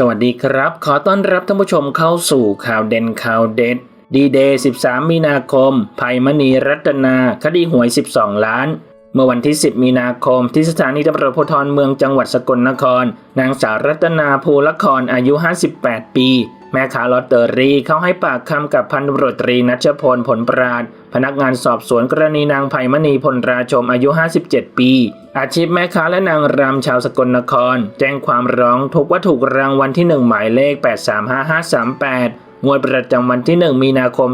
สวัสดีครับ ขอต้อนรับท่านผู้ชมเข้าสู่ข่าวเด่นข่าวเด็ด ดีเดย์ 13 มีนาคม ภัยมณีรัตนา คดีหวย 12 ล้าน เมื่อวันที่ 10 มีนาคม ที่สถานีตำรวจภูธรเมืองจังหวัดสกลนคร นางสาวรัตนาภูละครอายุ 58 ปี แม่ค้าลอตเตอรี่เข้าให้ปากคำกับพันตำรวจตรีนัชพลผลปราด พนักงานสอบสวนกรณีนางไพมณีพลราชมอายุ 57 ปี อาชีพแม่ค้าและนางรำชาวสกลนคร แจ้งความร้องทุกว่าถูกรางวัลที่ 1 หมายเลข 835538 งวดประจำวันที่ 1 มีนาคม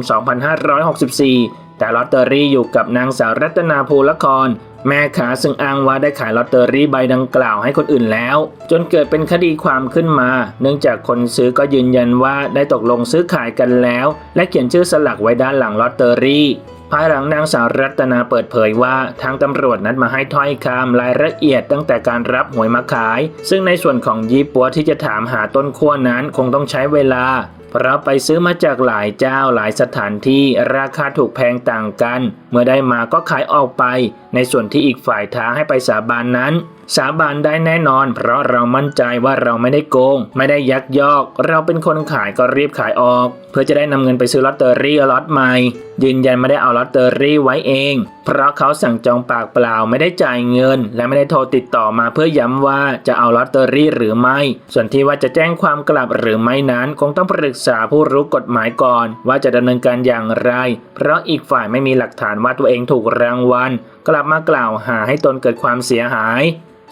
2564 แต่ลอตเตอรี่อยู่กับนางสาวรัตนาภูละคร แม่ค้าซึ่งอ้างว่าได้ขายลอตเตอรี่ใบดังกล่าวให้คนอื่นแล้ว จนเกิดเป็นคดีความขึ้นมา เนื่องจากคนซื้อก็ยืนยันว่าได้ตกลงซื้อขายกันแล้ว และเขียนชื่อสลักไว้ด้านหลังลอตเตอรี่ภายหลังนางสาวรัตนาเปิดเผยว่าทางตำรวจนัดมาให้ถ้อยคำรายละเอียดตั้งแต่การรับหวยมาขาย ซึ่งในส่วนของยี่ปัวที่จะถามหาต้นขั้วนั้นคงต้องใช้เวลา เพราะไปซื้อมาจากหลายเจ้าหลายสถานที่ราคาถูกแพงต่างกัน เมื่อได้มาก็ขายออกไป ในส่วนที่อีกฝ่ายท้าให้ไปสาบานนั้น สาบานได้แน่นอน เพราะเรามั่นใจว่าเราไม่ได้โกง ไม่ได้ยักยอก เราเป็นคนขายก็รีบขายออก เพื่อจะได้นำเงินไปซื้อลอตเตอรี่ล็อตใหม่ยืนยันไม่ได้เอาลอตเตอรี่ไว้เอง เพราะเขาสั่งจองปากเปล่าไม่ได้จ่ายเงิน และไม่ได้โทรติดต่อมาเพื่อย้ำว่าจะเอาลอตเตอรี่หรือไม่ ส่วนที่ว่าจะแจ้งความกลับหรือไม่นั้นคงต้องปรึกษาผู้รู้กฎหมายก่อน ว่าจะดำเนินการอย่างไร เพราะอีกฝ่ายไม่มีหลักฐานว่าตัวเองถูกรางวัล กลับมากล่าวหาให้ตนเกิดความเสียหาย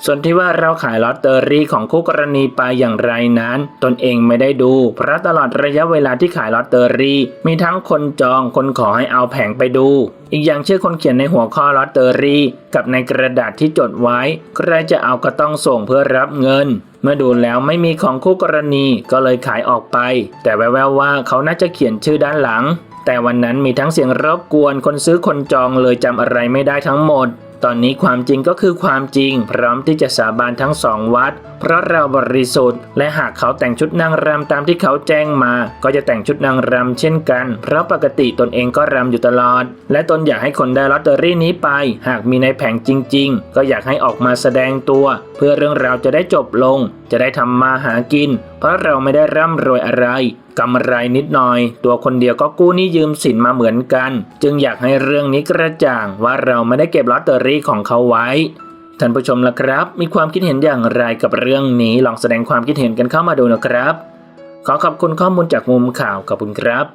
ส่วนที่ว่าเราขายลอตเตอรี่ของคู่กรณีไปอย่างไรนั้น ตนเองไม่ได้ดู เพราะตลอดระยะเวลาที่ขายลอตเตอรี่ มีทั้งคนจองคนขอให้เอาแผงไปดูอีกอย่างชื่อคนเขียนในหัวข้อลอตเตอรี่ กับในกระดาษที่จดไว้ ใครจะเอาก็ต้องส่งเพื่อรับเงิน เมื่อดูแล้วไม่มีของคู่กรณีก็เลยขายออกไป แต่แววๆว่าเขาน่าจะเขียนชื่อด้านหลัง แต่วันนั้นมีทั้งเสียงรบกวนคนซื้อคนจองเลยจำอะไรไม่ได้ทั้งหมด ตอนนี้ความจริงก็คือความจริง พร้อมที่จะสาบานทั้งสองวัด เพราะเราบริสุทธิ์และหากเขาแต่งชุดนางรำตามที่เขาแจ้งมา ก็จะแต่งชุดนางรำเช่นกัน เพราะปกติตนเองก็รำอยู่ตลอด และตนอยากให้คนได้ลอตเตอรี่นี้ไป หากมีในแผงจริง ๆ ก็อยากให้ออกมาแสดงตัว เพื่อเรื่องราวจะได้จบลง จะได้ทำมาหากิน เพราะเราไม่ได้ร่ำรวยอะไรกำไรนิดหน่อย ตัวคนเดียวก็กู้หนี้ยืมสินมาเหมือนกัน จึงอยากให้เรื่องนี้กระจ่างว่าเราไม่ได้เก็บลอตเตอรี่ของเขาไว้ท่านผู้ชมล่ะครับ มีความคิดเห็นอย่างไรกับเรื่องนี้ลองแสดงความคิดเห็นกันเข้ามาดูนะครับ ขอขอบคุณข้อมูลจากมุมข่าวขอบคุณครับ